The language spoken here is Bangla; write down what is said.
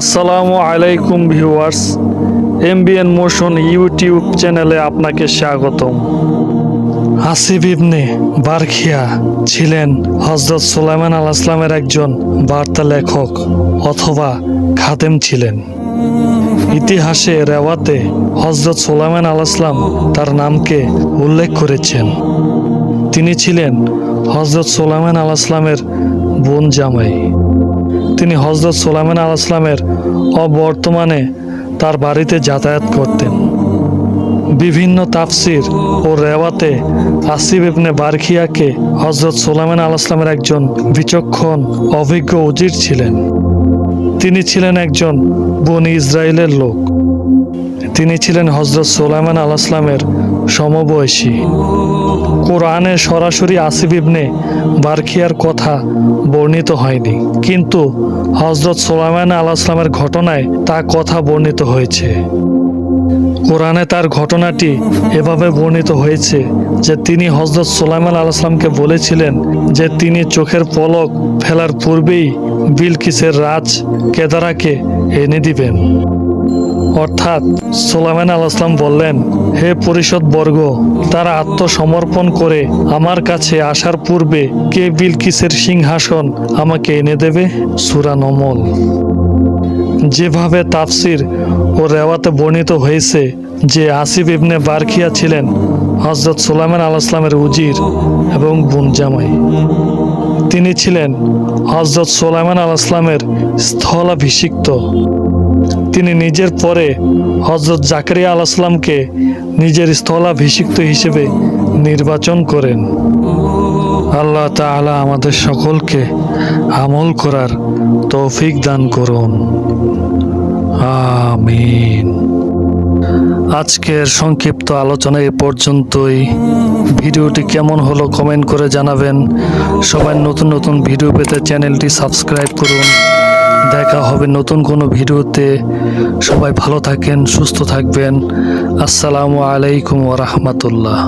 আসসালামু আলাইকুম ভিউয়ার্স, এমবিএন মোশন ইউটিউব চ্যানেলে আপনাকে স্বাগতম। আসিফ ইবনে বারখিয়া ছিলেন হজরত সুলাইমান আল ইসলামের একজন বার্তা লেখক অথবা খাদেম ছিলেন। ইতিহাসে রেওয়াতে হজরত সুলাইমান আল ইসলাম তার নামকে উল্লেখ করেছেন। তিনি ছিলেন হজরত সুলাইমান আল ইসলামের বোন জামাই। তিনি হজরত সোলাইমান আল আসলামের অবর্তমানে তার বাড়িতে যাতায়াত করতেন। বিভিন্ন তাফসির ও রেওয়াতে আসিফ ইবনে বারখিয়াকে হজরত সোলাইমান আল আসলামের একজন বিচক্ষণ, অভিজ্ঞ উজির ছিলেন। তিনি ছিলেন একজন বনি ইসরায়েলের লোক। তিনি ছিলেন হজরত সোলাইমান আল ইসলামের সমবয়সী। কোরআনে সরাসরি আসিফ ইবনে বারখিয়ার কথা বর্ণিত হয়নি, কিন্তু হজরত সোলাইমান আল ইসলামের ঘটনায় তা কথা বর্ণিত হয়েছে। কোরআনে তার ঘটনাটি এভাবে বর্ণিত হয়েছে যে তিনি হজরত সোলাইমান আল ইসলামকে বলেছিলেন যে তিনি চোখের পলক ফেলার পূর্বেই বিলকিসের রাজ কেদারাকে এনে দিবেন। অর্থাৎ সোলাইমান আল ইসলাম বললেন, হে পরিষদ বর্গ, তারা আত্মসমর্পণ করে আমার কাছে আসার পূর্বে কে বিলকিসের সিংহাসন আমাকে এনে দেবে? সুরা নমল যেভাবে তাফসির ও রেওয়াতে বর্ণিত হয়েছে যে আসিফ ইবনে বারখিয়া ছিলেন হজরত সোলাইমান আল ইসলামের উজির এবং বুনজামাই তিনি ছিলেন হজরত সোলাইমান আল ইসলামের স্থলাভিষিক্ত। তিনি নিজের পরে হজরত জাকরিয়া আল ইসলামকে নিজের স্থলাভিষিক্ত হিসেবে নির্বাচন করেন। আল্লাহ তাআলা আমাদের সকলকে আমল করার তৌফিক দান করুন। আমিন। আজকের সংক্ষিপ্ত আলোচনা এ পর্যন্তই। ভিডিওটি কেমন হলো কমেন্ট করে জানাবেন। সবাই নতুন নতুন ভিডিও পেতে চ্যানেলটি সাবস্ক্রাইব করুন। দেখা হবে নতুন কোনো ভিডিওতে। সবাই ভালো থাকেন সুস্থ থাকবেন। আসসালামু আলাইকুম ওরহমতুল্লাহ